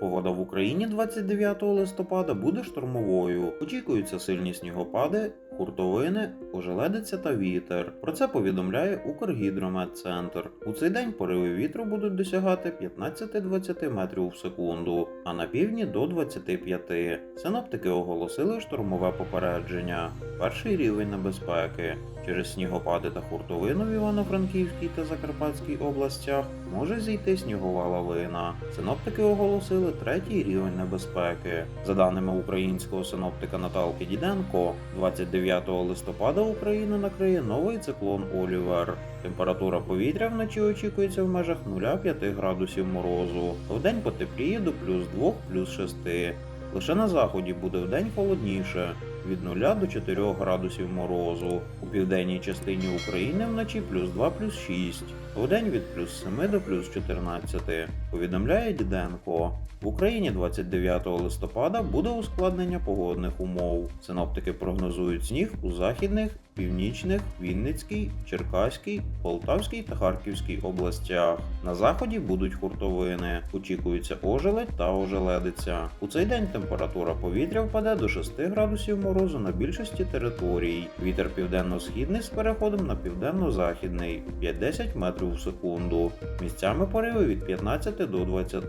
Погода в Україні 29 листопада буде штормовою. Очікуються сильні снігопади, хуртовини, ожеледиця та вітер. Про це повідомляє Укргідрометцентр. У цей день пориви вітру будуть досягати 15-20 метрів в секунду, а на півдні до 25. Синоптики оголосили штормове попередження. Перший рівень небезпеки. Через снігопади та хуртовину в Івано-Франківській та Закарпатській областях може зійти снігова лавина. Синоптики оголосили третій рівень небезпеки. За даними українського синоптика Наталки Діденко, 29 листопада Україну накриє новий циклон Олівер. Температура повітря вночі очікується в межах 0,5 градусів морозу. Вдень потепліє до плюс 2, плюс 6. Лише на заході буде вдень холодніше від 0 до 4 градусів морозу. У південній частині України вночі плюс 2 плюс 6. Вдень від плюс 7 до плюс 14. Повідомляє Діденко. В Україні 29 листопада буде ускладнення погодних умов. Синоптики прогнозують сніг у західних, північних, Вінницькій, Черкаській, Полтавській та Харківській областях. На заході будуть хуртовини. Очікується ожеледь та ожеледиця. У цей день температура повітря впаде до 6 градусів морозу на більшості територій. Вітер південно-східний з переходом на південно-західний 5-10 метрів в секунду. Місцями пориви від 15 до 20,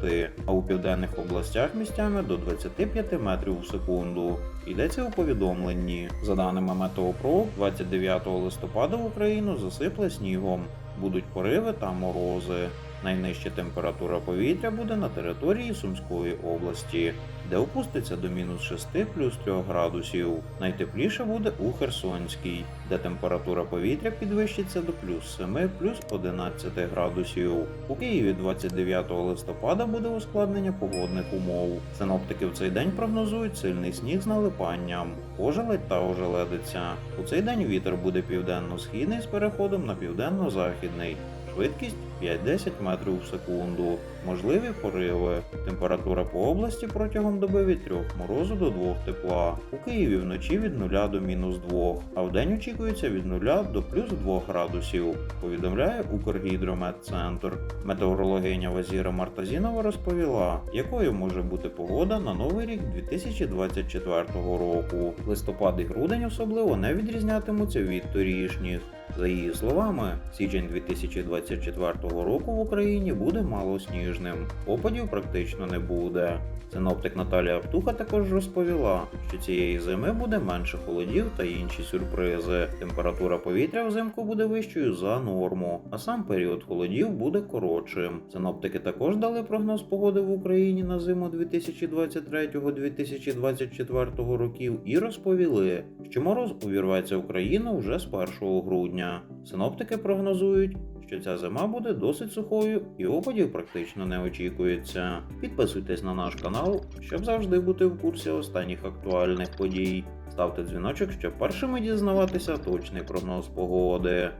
а у південних областях місцями до 25 метрів в секунду. Йдеться у повідомленні. За даними Метеопро, 29 листопада в Україну засипле снігом. Будуть пориви та морози. Найнижча температура повітря буде на території Сумської області, де опуститься до мінус 6 плюс 3 градусів. Найтепліше буде у Херсонській, де температура повітря підвищиться до плюс 7 плюс 11 градусів. У Києві 29 листопада буде ускладнення погодних умов. Синоптики в цей день прогнозують сильний сніг з налипанням, ожеледь та ожеледиця. У цей день вітер буде південно-східний з переходом на південно-західний. Швидкість 5-10 метрів в секунду. Можливі пориви. Температура по області протягом доби від 3 морозу до 2 тепла. У Києві вночі від 0 до мінус 2, а вдень очікується від 0 до плюс 2 градусів. Повідомляє Укргідрометцентр. Метеорологиня Вазіра Мартазінова розповіла, якою може бути погода на новий рік 2024 року. Листопад і грудень особливо не відрізнятимуться від торішніх. За її словами, січень 2024 року в Україні буде малосніжним. Опадів практично не буде. Синоптик Наталія Аптуха також розповіла, що цієї зими буде менше холодів та інші сюрпризи. Температура повітря взимку буде вищою за норму, а сам період холодів буде коротшим. Синоптики також дали прогноз погоди в Україні на зиму 2023-2024 років і розповіли, що мороз увірветься в країну вже з 1 грудня. Синоптики прогнозують, що ця зима буде досить сухою і опадів практично не очікується. Підписуйтесь на наш канал, щоб завжди бути в курсі останніх актуальних подій. Ставте дзвіночок, щоб першими дізнаватися точний прогноз погоди.